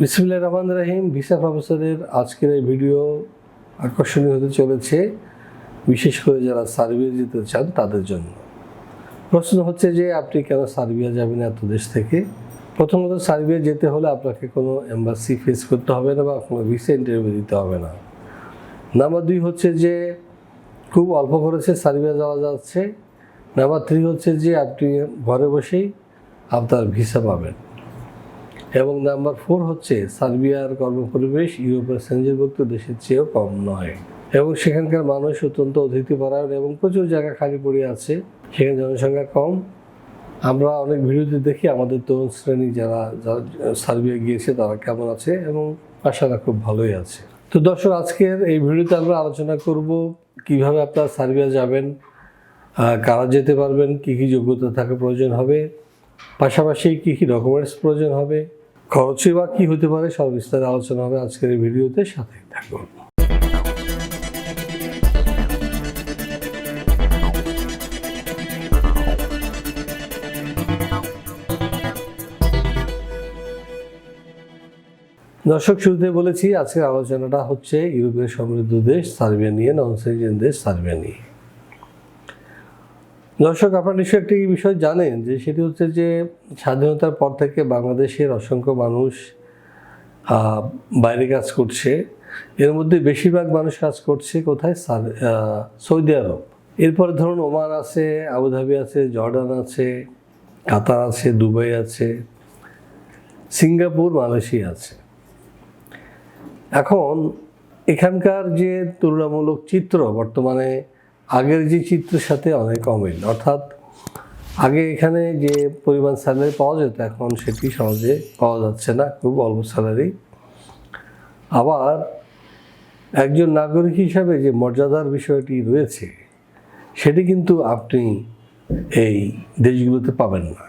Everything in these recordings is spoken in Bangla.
বিসমুল্লাহ রহমান রাহিম। ভিসা প্রফেসরের আজকের এই ভিডিও আকর্ষণীয় হতে চলেছে, বিশেষ করে যারা সার্বিয়া যেতে চান তাদের জন্য। প্রশ্ন হচ্ছে যে, আপনি কেন সার্বিয়া যাবেন এত দেশ থেকে? প্রথমত, সার্বিয়া যেতে হলে আপনাকে কোনো এম্বাসি ফেস করতে হবে না বা কোনো ভিসা ইন্টারভিউ দিতে হবে না। নাম্বার দুই হচ্ছে যে, খুব অল্প খরচে সার্বিয়া যাওয়া যাচ্ছে। নাম্বার থ্রি হচ্ছে যে, আপনি ঘরে বসেই আপনার ভিসা পাবেন। এবং নাম্বার ফোর হচ্ছে, সার্বিয়ার কর্মপরিবেশ ইউরোপের সেঞ্জনভুক্ত দেশের চেয়েও কম নয়। এবং সেখানকার মানুষ অত্যন্ত অতিথিপরায়ণ এবং প্রচুর জায়গা খালি পড়ে আছে, সেখানে জনসংখ্যা কম। আমরা অনেক ভিডিওতে দেখি আমাদের তরুণ শ্রেণি যারা যারা সার্বিয়া গিয়েছে, তারা কেমন আছে এবং আশারা খুব ভালোই আছে। তো দর্শক, আজকের এই ভিডিওতে আমরা আলোচনা করব কীভাবে আপনারা সার্বিয়া যাবেন কারা যেতে পারবেন, কী কী যোগ্যতা থাকা প্রয়োজন হবে, পাশাপাশি কী কী ডকুমেন্টস প্রয়োজন হবে খরচই বা কী হতে পারে সব বিস্তারে আলোচনা হবে আজকের এই ভিডিওতে সাথে থাকুন। দর্শক, শুরুতে বলেছি, আজকের আলোচনাটা হচ্ছে ইউরোপের সমৃদ্ধ দেশ সার্বিয়া নিয়ে নন সিটিজেন দেশ সার্বিয়া নিয়ে। দর্শক, আপনারা নিশ্চয়ই একটি বিষয় জানেন যে সেটি হচ্ছে যে স্বাধীনতার পর থেকে বাংলাদেশের অসংখ্য মানুষ বাইরে কাজ করছে। এর মধ্যে বেশিরভাগ মানুষ কাজ করছে কোথায়? Saudi Arab. এরপরে ধরুন ওমান আছে আবুধাবি আছে, জর্ডান আছে, কাতার আছে, দুবাই আছে, সিঙ্গাপুর, মালয়েশিয়া আছে। এখন এখানকার যে তুলনামূলক চিত্র বর্তমানে আগের যে চিত্রের সাথে অনেক অমিল। অর্থাৎ আগে এখানে যে পরিমাণ স্যালারি পাওয়া যেত, এখন সেটি সহজে পাওয়া যাচ্ছে না, খুব অল্প স্যালারি আবার একজন নাগরিক হিসাবে যে মর্যাদার বিষয়টি রয়েছে, সেটি কিন্তু আপনি এই দেশগুলোতে পাবেন না।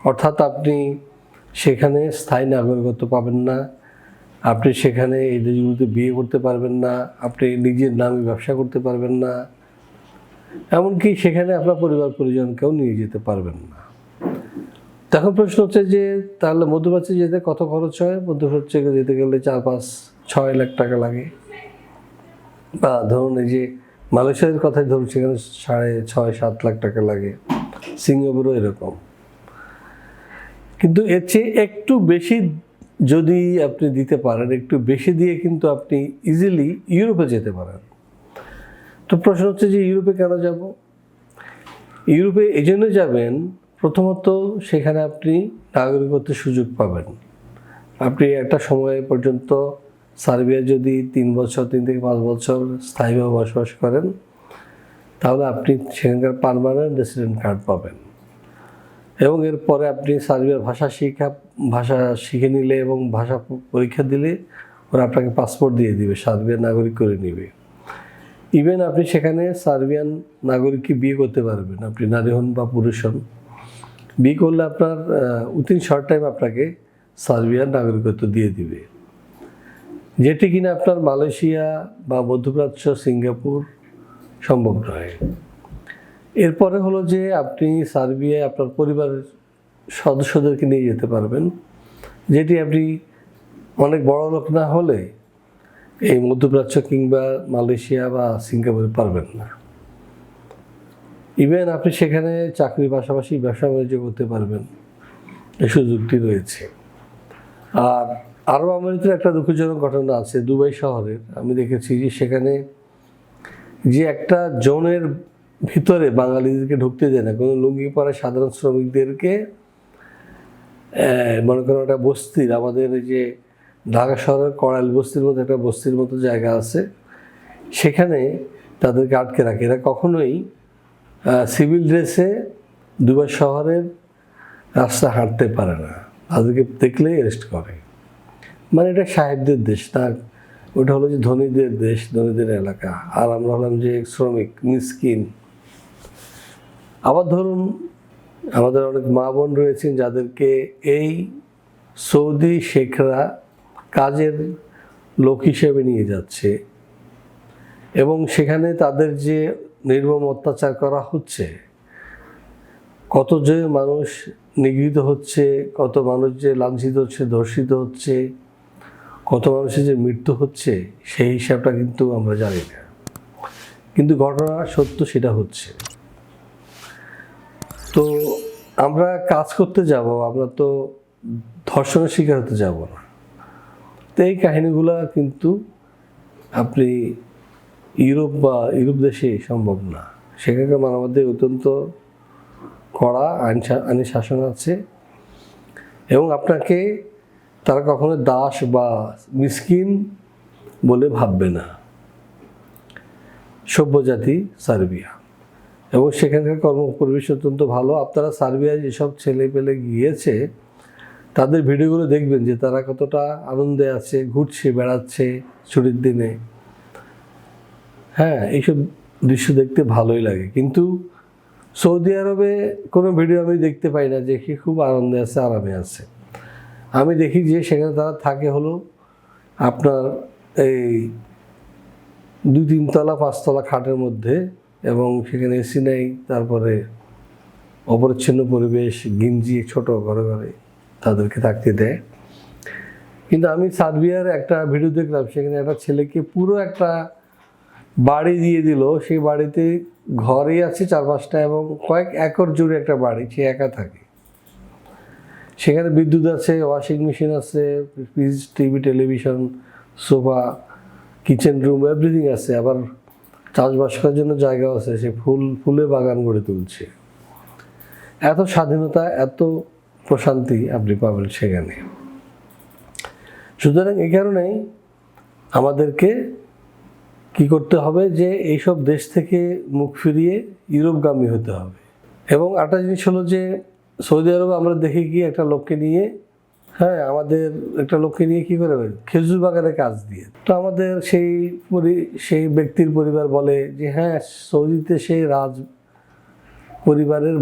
অর্থাৎ আপনি সেখানে স্থায়ী নাগরিকত্ব পাবেন না, আপনি সেখানে এই দেশগুলোতে বিয়ে করতে পারবেন না, আপনি নিজের নামে ব্যবসা করতে পারবেন না এমনকি সেখানে আপনার পরিবার পরিজনকেও নিয়ে যেতে পারবেন না। তখন প্রশ্ন হচ্ছে যে, তাহলে মধ্যপ্রাচ্যে যেতে কত খরচ হয়? মধ্যপ্রাচ্যে যেতে গেলে চার, পাঁচ, ছয় লাখ টাকা লাগে। বা ধরুন এই যে মালয়েশিয়ার কথাই ধরুন, সেখানে সাড়ে ছয়, সাত লাখ টাকা লাগে। সিঙ্গাপুরও এরকম। কিন্তু এর চেয়ে একটু বেশি যদি আপনি দিতে পারেন, একটু বেশি দিয়ে কিন্তু আপনি ইজিলি ইউরোপে যেতে পারেন। তো প্রশ্ন হচ্ছে যে ইউরোপে কেন যাব? ইউরোপে এই জন্য যাবেন, প্রথমত সেখানে আপনি নাগরিকত্বের সুযোগ পাবেন। আপনি একটা সময় পর্যন্ত সার্বিয়া যদি তিন বছর, তিন থেকে পাঁচ বছর স্থায়ীভাবে বসবাস করেন, তাহলে আপনি সেখানকার পারমানেন্ট রেসিডেন্ট কার্ড পাবেন। এবং এরপরে আপনি সার্বিয়ার ভাষা শিক্ষা, ভাষা শিখে নিলে এবং ভাষা পরীক্ষা দিলে ওরা আপনাকে পাসপোর্ট দিয়ে দিবে, সার্বিয়ার নাগরিক করে নেবে। ইভেন আপনি সেখানে সার্বিয়ান নাগরিককে বিয়ে করতে পারবেন। আপনি নারী হন বা পুরুষ হন। বিয়ে করলে আপনার উইথিন শর্ট টাইম আপনাকে সার্বিয়ার নাগরিকত্ব দিয়ে দিবে। যেটি কিনা আপনার মালয়েশিয়া বা মধ্যপ্রাচ্য সিঙ্গাপুর সম্ভব নয়। এরপরে হলো যে আপনি সার্বিয়ায় আপনার পরিবারের সদস্যদেরকে নিয়ে যেতে পারবেন। যেটি আপনি অনেক বড় লোক না হলে এই মধ্যপ্রাচ্য কিংবা মালয়েশিয়া বা সিঙ্গাপুরে পারবেন না। ইভেন আপনি সেখানে চাকরির পাশাপাশি ব্যবসা বাণিজ্য করতে পারবেন। এই সুযোগটি রয়েছে। আর আরব আমিরাতের একটা দুঃখজনক ঘটনা আছে, দুবাই শহরের। আমি দেখেছি যে সেখানে যে একটা জোনের ভিতরে বাঙালিদেরকে ঢুকতে দেয় না, কোনো লুঙ্গি পরা সাধারণ শ্রমিকদেরকে মনে করো একটা বস্তির, আমাদের যে ঢাকা শহরের কড়াইল বস্তির মতো একটা বস্তির মতো জায়গা আছে। সেখানে তাদেরকে আটকে রাখে। এরা কখনোই সিভিল ড্রেসে দুবাই শহরের রাস্তা হাঁটতে পারে না। তাদেরকে দেখলেই অ্যারেস্ট করে। মানে এটা সাহেবদের দেশ তার ওটা হলো যে ধনীদের দেশ, ধনীদের এলাকা। আর আমরা হলাম যে শ্রমিক, মিসকিন। আবার ধরুন, আমাদের অনেক মা বোন রয়েছেন যাদেরকে এই সৌদি শেখরা কাজের লোক হিসেবে নিয়ে যাচ্ছে এবং সেখানে তাদের যে নির্মম অত্যাচার করা হচ্ছে, কত যে মানুষ নিগৃহীত হচ্ছে, কত মানুষ যে লাঞ্ছিত হচ্ছে, ধর্ষিত হচ্ছে, কত মানুষের যে মৃত্যু হচ্ছে, সেই হিসাবটা কিন্তু আমরা জানি না। কিন্তু ঘটনা সত্য সেটা হচ্ছে। তো আমরা কাজ করতে যাব, আমরা তো ধর্ষণের শিকার হতে যাব না। তো এই কাহিনীগুলো কিন্তু আপনি ইউরোপ বা ইউরোপ দেশে সম্ভব না। সেখানকার মানবাধিকার অত্যন্ত কড়া আইন আইনি শাসন আছে এবং আপনাকে তারা কখনো দাস বা মিসকিন বলে ভাববে না। সভ্য জাতি সার্বিয়া এবং সেখানকার কর্ম পরিবেশ অত্যন্ত ভালো। আপনারা সার্বিয়ায় যেসব ছেলে পেলে গিয়েছে তাদের ভিডিওগুলো দেখবেন যে তারা কতটা আনন্দে আছে, ঘুরছে, বেড়াচ্ছে ছুটির দিনে। হ্যাঁ এইসব দৃশ্য দেখতে ভালোই লাগে। কিন্তু সৌদি আরবে কোনো ভিডিও আমি দেখতে পাই না যে কি খুব আনন্দে আছে, আরামে আছে। আমি দেখি যে সেখানে তারা থাকে হলো আপনার এই দুই তিনতলা, পাঁচতলা খাটের মধ্যে এবং সেখানে এসি নেই, তারপরে অপরিচ্ছন্ন পরিবেশ, গিঞ্জি, ছোট, ঘরে ঘরে। তাদেরকে থাকতে দেয়। কিন্তু আমি সার্বিয়ার একটা ভিডিও দেখলাম, সেখানে একটা ছেলেকে পুরো একটা বাড়ি দিয়ে দিল। সেই বাড়িতে ঘরই আছে চার পাঁচটা এবং কয়েক একর জুড়ে একটা বাড়ি, সে একা থাকে। সেখানে বিদ্যুৎ আছে, ওয়াশিং মেশিন আছে, fridge, TV, television, sofa, kitchen room everything আছে। আবার চাষবাস করার জন্য জায়গা আছে, সে ফুল ফুলে বাগান গড়ে তুলছে। এত স্বাধীনতা, এত প্রশান্তি আপনি পাবেন সেখানে। সুতরাং এই কারণেই আমাদেরকে কি করতে হবে যে এইসব দেশ থেকে মুখ ফিরিয়ে ইউরোপগামী হতে হবে। এবং একটা জিনিস হলো যে সৌদি আরবে আমরা দেখি কি একটা লোককে নিয়ে হ্যাঁ আমাদের একটা লোককে নিয়ে কি করে খেজুর বাগানে কাজ দিয়ে। তো আমাদের সেই সেই ব্যক্তির পরিবার বলে যে হ্যাঁ সৌদিতে সেই রাজ পরিবারের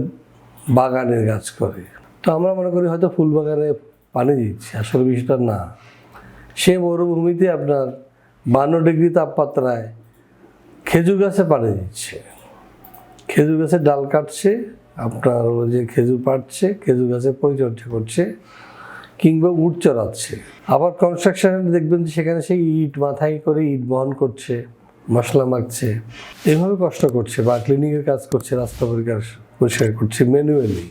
বাগানের কাজ করে। তো আমরা মনে করি হয়তো ফুল বাগানে পানি দিচ্ছে, আসলে বিষয়টা না। সে মরুভূমিতে আপনার বান্ন ডিগ্রি তাপমাত্রায় খেজুর গাছে পানি দিচ্ছে। খেজুর গাছের ডাল কাটছে, আপনার ওই যে খেজুর পাটছে খেজুর গাছের পরিচর্যা করছে, কিংবা উট চড়াচ্ছে। আবার কনস্ট্রাকশনে দেখবেন যে সেখানে সেই ইট মাথায় করে ইট বহন করছে, মশলা মাখছে। এভাবে কষ্ট করছে, বা ক্লিনিকের কাজ করছে, রাস্তা পরিষ্কার পরিষ্কার করছে ম্যানুয়ালি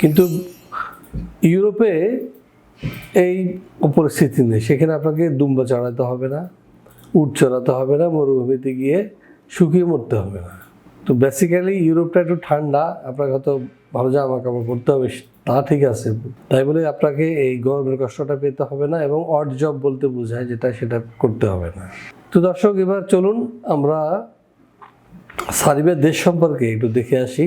কিন্তু ইউরোপে এই পরিস্থিতি নেই। সেখানে আপনাকে দুম্বা চড়াতে হবে না, উট চড়াতে হবে না, মরুভূমিতে গিয়ে শুকিয়ে মরতে হবে না। তো বেসিক্যালি ইউরোপটা একটু ঠান্ডা, আপনাকে হয়তো ভালো জামা কাপড় পরতে হবে, তা ঠিক আছে। তাই বলে আপনাকে এই গরমের কষ্টটা পেতে হবে না এবং অড জব বলতে বোঝায় যেটা সেটা করতে হবে না। তো দর্শক, এবার চলুন আমরা সার্বিয়ার দেশ সম্পর্কে একটু দেখে আসি।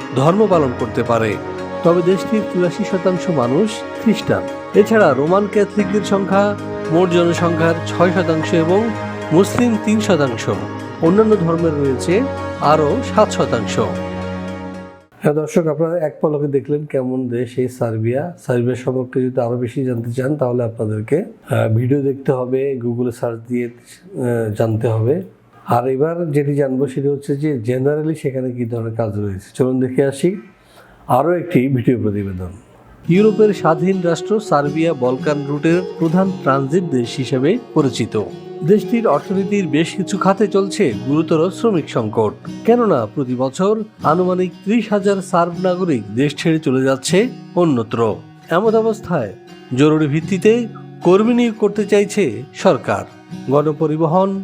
ধর্ম পালন করতে পারে। তবে দেশটির চুরাশি শতাংশ মানুষ খ্রিস্টান। এছাড়া রোমান ক্যাথলিকদের সংখ্যা মোট জনসংখ্যার ছয় শতাংশ এবং মুসলিম তিন শতাংশ। অন্যান্য ধর্মের রয়েছে আরও সাত শতাংশ। হ্যাঁ দর্শক, আপনারা এক পলকে দেখলেন কেমন দেশ এই সার্বিয়া। সার্বিয়া সম্পর্কে যদি আরও বেশি জানতে চান, তাহলে আপনাদেরকে ভিডিও দেখতে হবে গুগলে সার্চ দিয়ে জানতে হবে। আর এবার যেটি জানব সেটি হচ্ছে যে জেনারেলি সেখানে কী ধরনের কাজ রয়েছে? চলুন দেখে আসি। আরও একটি ভিডিও প্রতিবেদন। ইউরোপের স্বাধীন রাষ্ট্র সার্বিয়া বলকান রুটের প্রধান ট্রানজিট দেশ হিসেবে পরিচিত। দেশটির অর্থনীতির বেশ কিছু খাতে চলছে গুরুতর শ্রমিক সংকট। কেননা প্রতি বছর আনুমানিক ত্রিশ হাজার সার্ব নাগরিক দেশ ছেড়ে চলে যাচ্ছে অন্যত্র। এমন অবস্থায় জরুরি ভিত্তিতে কর্মী নিয়োগ করতে চাইছে সরকার। গণপরিবহন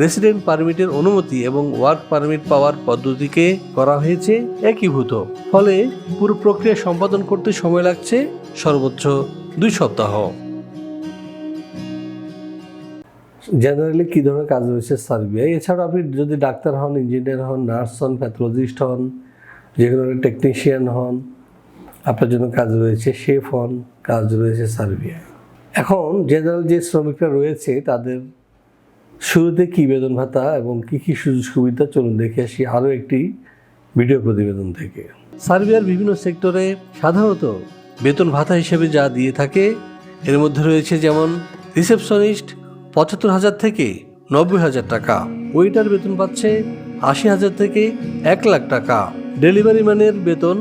রেসিডেন্ট পারমিটের অনুমতি এবং ওয়ার্ক পারমিট পাওয়ার পদ্ধতিকে করা হয়েছে একীভূত। ফলে পুরো প্রক্রিয়া সম্পাদন করতে সময় লাগছে সর্বোচ্চ দুই সপ্তাহ। জেনারেলি কী ধরনের কাজ রয়েছে? সার্বিয়ায়। এছাড়া আপনি যদি ডাক্তার হন, ইঞ্জিনিয়ার হন, নার্স হন, প্যাথোলজিস্ট হন, যে কোনো টেকনিশিয়ান হন, আপনার জন্য কাজ রয়েছে শেফ হন, কাজ রয়েছে সার্বিয়ায়। এখন জেনারেল যে শ্রমিকরা রয়েছে, তাদের শুরুতে কী বেতন ভাতা এবং কী কী সুযোগ সুবিধা? চলুন দেখে আসি আরও একটি ভিডিও প্রতিবেদন থেকে। সার্বিয়ার বিভিন্ন সেক্টরে সাধারণত বেতন ভাতা হিসেবে যা দিয়ে থাকে, এর মধ্যে রয়েছে যেমন রিসেপশনিস্ট পঁচাত্তর হাজার থেকে নব্বই হাজার টাকা, ওয়েটার বেতন পাচ্ছে আশি হাজার থেকে এক লাখ টাকা, ডেলিভারি ম্যানের বেতন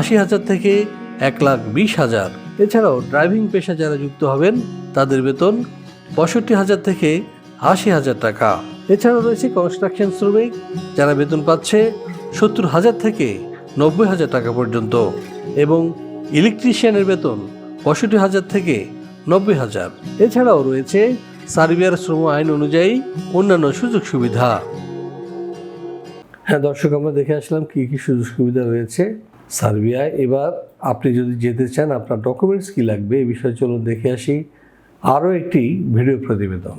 আশি হাজার থেকে এক লাখ বিশ হাজার। এছাড়াও ড্রাইভিং পেশা যারা যুক্ত হবেন, তাদের বেতন পঁয়ষট্টি হাজার থেকে আশি হাজার টাকা। এছাড়াও রয়েছে কনস্ট্রাকশন শ্রমিক, যারা বেতন পাচ্ছে সত্তর হাজার থেকে নব্বই হাজার টাকা পর্যন্ত এবং ইলেকট্রিশিয়ানের বেতন পঁয়ষট্টি হাজার থেকে নব্বই হাজার। এছাড়াও রয়েছে সার্বিয়ার শ্রম আইন অনুযায়ী অন্যান্য সুযোগ সুবিধা। হ্যাঁ দর্শক, আমরা দেখে আসলাম কী কী সুযোগ সুবিধা রয়েছে সার্বিয়ায়। এবার আপনি যদি যেতে চান, আপনার ডকুমেন্টস কী লাগবে, এ বিষয়ে চলুন দেখে আসি। আরও একটি ভিডিও প্রতিবেদন।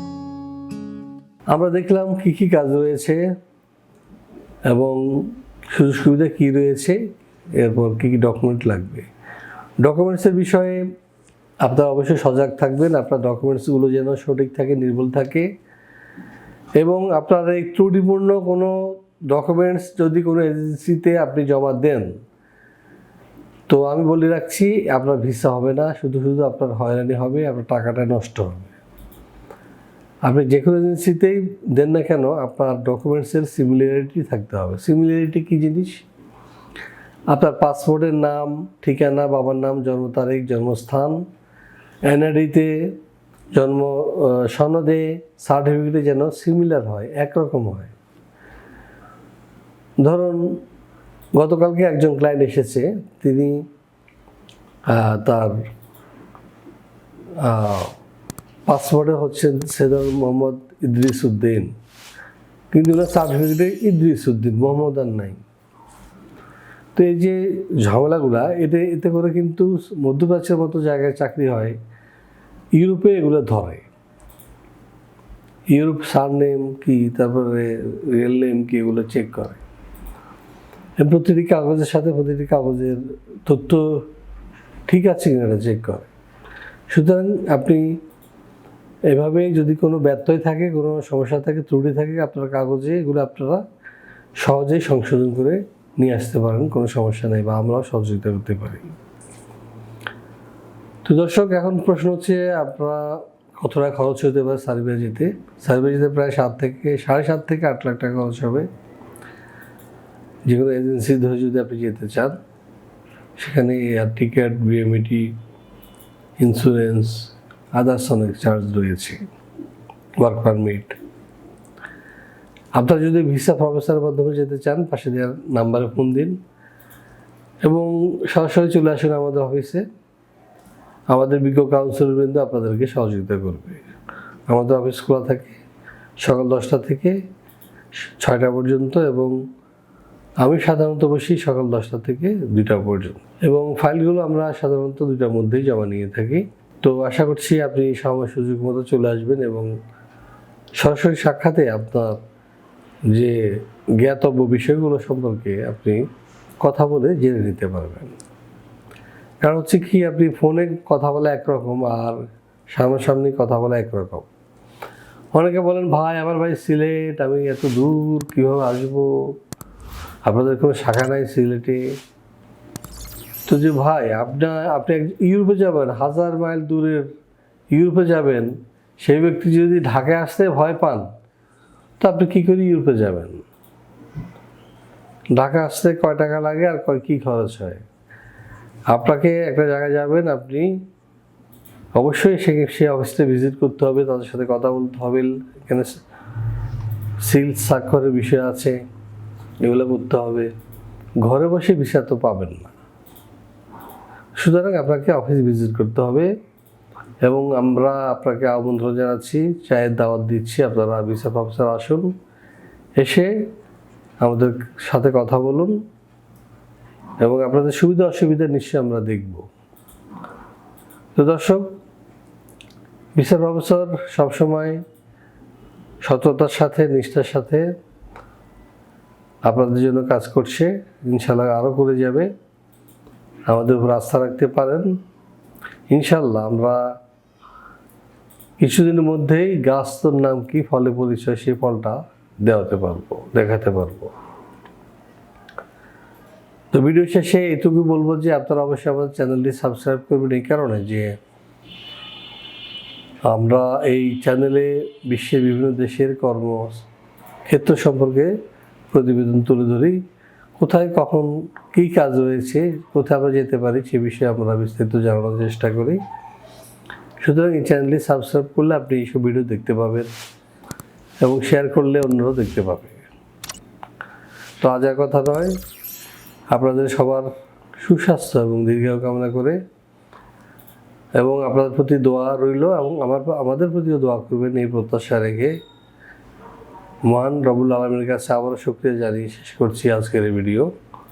আমরা দেখলাম কি কি কাজ রয়েছে এবং সুযোগ সুবিধা কী রয়েছে, এরপর কী কী ডকুমেন্ট লাগবে। ডকুমেন্টসের বিষয়ে আপনারা অবশ্যই সজাগ থাকবেন, আপনার ডকুমেন্টসগুলো যেন সঠিক থাকে, নির্ভুল থাকে এবং আপনার এই ত্রুটিপূর্ণ কোনো ডকুমেন্টস যদি কোনো এজেন্সিতে আপনি জমা দেন, তো আমি বলে রাখছি, আপনার ভিসা হবে না, শুধু শুধু আপনার হয়রানি হবে, আপনার টাকাটা নষ্ট হবে। আপনি যে কোনো এজেন্সিতেই দেন না কেন, আপনার ডকুমেন্টসের সিমিলারিটি থাকতে হবে। সিমিলারিটি কী জিনিস? আপনার পাসপোর্টের নাম, ঠিকানা, বাবার নাম, জন্ম তারিখ, জন্মস্থান এনআরডিতে জন্ম সনদে সার্টিফিকেটে যেন সিমিলার হয়, একরকম হয়। ধরুন, গতকালকে একজন ক্লায়েন্ট এসেছে, তিনি তার পাসপোর্টে হচ্ছেন সেদর মোহাম্মদ ইদ্রিস উদ্দিন। কিন্তু ওনার সার্টিফিকেটে ইদ্রিস উদ্দিন, মোহাম্মদ আর নাই। তো এই যে ঝামেলাগুলা, এতে এতে করে কিন্তু মধ্যপ্রাচ্যের মতো জায়গায় চাকরি হয়, ইউরোপে এগুলো ধরে। ইউরোপ সার নেম কি, তারপরে রিয়েল নেম কি, এগুলো চেক করে। প্রতিটি কাগজের সাথে প্রতিটি কাগজের তথ্য ঠিক আছে কিনা এটা চেক করে। সুতরাং আপনি এভাবে যদি কোনো ব্যত্যয় থাকে, কোনো সমস্যা থাকে, ত্রুটি থাকে, আপনার কাগজে এগুলো আপনারা সহজেই সংশোধন করে নিয়ে আসতে পারেন, কোনো সমস্যা নেই বা আমরাও সহযোগিতা করতে পারি। তো দর্শক, এখন প্রশ্ন হচ্ছে, আপনারা কতটা খরচ হতে পারে সার্ভে যেতে? সার্ভে যেতে প্রায় সাত থেকে, সাড়ে সাত থেকে আট লাখ টাকা খরচ হবে। যে কোনো এজেন্সি ধরে যদি আপনি যেতে চান, সেখানে air ticket, BMET, insurance others অনেক চার্জ রয়েছে ওয়ার্ক পারমিট আপনারা যদি ভিসা প্রফেসরের মাধ্যমে যেতে চান, পাশে দেওয়ার নাম্বারে ফোন দিন এবং সরাসরি চলে আসুন আমাদের অফিসে আমাদের বিজ্ঞ কাউন্সিলর বৃন্দ আপনাদেরকে সহযোগিতা করবে। আমাদের অফিস খোলা থাকে সকাল দশটা থেকে ছয়টা পর্যন্ত এবং আমি সাধারণত বসি সকাল দশটা থেকে দুইটা পর্যন্ত। এবং ফাইলগুলো আমরা সাধারণত দুইটার মধ্যেই জমা নিয়ে থাকি। তো আশা করছি আপনি সময় সুযোগ মতো চলে আসবেন এবং সরাসরি সাক্ষাতে আপনার যে জ্ঞাতব্য বিষয়গুলো সম্পর্কে আপনি কথা বলে জেনে নিতে পারবেন। কারণ হচ্ছে কি, আপনি ফোনে কথা বলা একরকম আর সামনাসামনি কথা বলা একরকম। অনেকে বলেন, ভাই, আমার ভাই সিলেট, আমি এত দূর, কীভাবে আসব? আপনাদের কোনো শাখা নাই সিলেটে? তো যে ভাই আপনার আপনি ইউরোপে যাবেন, হাজার মাইল দূরের ইউরোপে যাবেন, সেই ব্যক্তি যদি ঢাকায় আসতে ভয় পান, তো আপনি কী করে ইউরোপে যাবেন? ঢাকা আসতে কয় টাকা লাগে আর কয়, কী খরচ হয়? আপনাকে একটা জায়গায় যাবেন আপনি, অবশ্যই সে সে অফিসে ভিজিট করতে হবে, তাদের সাথে কথা বলতে হবে, এখানে সিল স্বাক্ষরের বিষয় আছে, এগুলো করতে হবে। ঘরে বসে ভিসা তো পাবেন না। সুতরাং আপনাকে অফিস ভিজিট করতে হবে এবং আমরা আপনাকে আমন্ত্রণ জানাচ্ছি, চায়ের দাওয়াত দিচ্ছি, আপনারা ভিসা প্রফেসর আসুন। এসে আমাদের সাথে কথা বলুন এবং আপনাদের সুবিধা অসুবিধা নিশ্চয়ই আমরা দেখব। তো দর্শক ভিসা প্রফেসর সবসময় সততার সাথে, নিষ্ঠার সাথে আপনাদের জন্য কাজ করছে ইনশাল্লাহ আরও করে যাবে। আমাদের উপর আস্থা রাখতে পারেন। ইনশাল্লাহ আমরা কিছুদিনের মধ্যেই গাছটোর নাম কি, ফলে পরিচয় সেই ফলটা দেওয়াতে পারব, দেখাতে পারব। তো ভিডিও শেষে এটুকু বলব যে, আপনারা অবশ্যই আমাদের চ্যানেলটি সাবস্ক্রাইব করবেন এই কারণে যে, আমরা এই চ্যানেলে বিশ্বের বিভিন্ন দেশের কর্মক্ষেত্র সম্পর্কে প্রতিবেদন তুলে ধরি। কোথায়, কখন কী কাজ রয়েছে, কোথায় আমরা যেতে পারি সে বিষয়ে আমরা বিস্তারিত জানানোর চেষ্টা করি। সুতরাং এই চ্যানেলটি সাবস্ক্রাইব করলে আপনি এইসব ভিডিও দেখতে পাবেন এবং শেয়ার করলে অন্যরাও দেখতে পাবে। তো আজ আর কথা নয়, আপনাদের সবার সুস্বাস্থ্য এবং দীর্ঘায়ু কামনা করে। এবং আপনাদের প্রতি দোয়া রইল এবং আমার, আমাদের প্রতিও দোয়া করবেন এই প্রত্যাশা রেখে। মহান রবুল আলমের কাছে আবারও শুক্রিয়া জানিয়ে শেষ করছি আজকের এই ভিডিও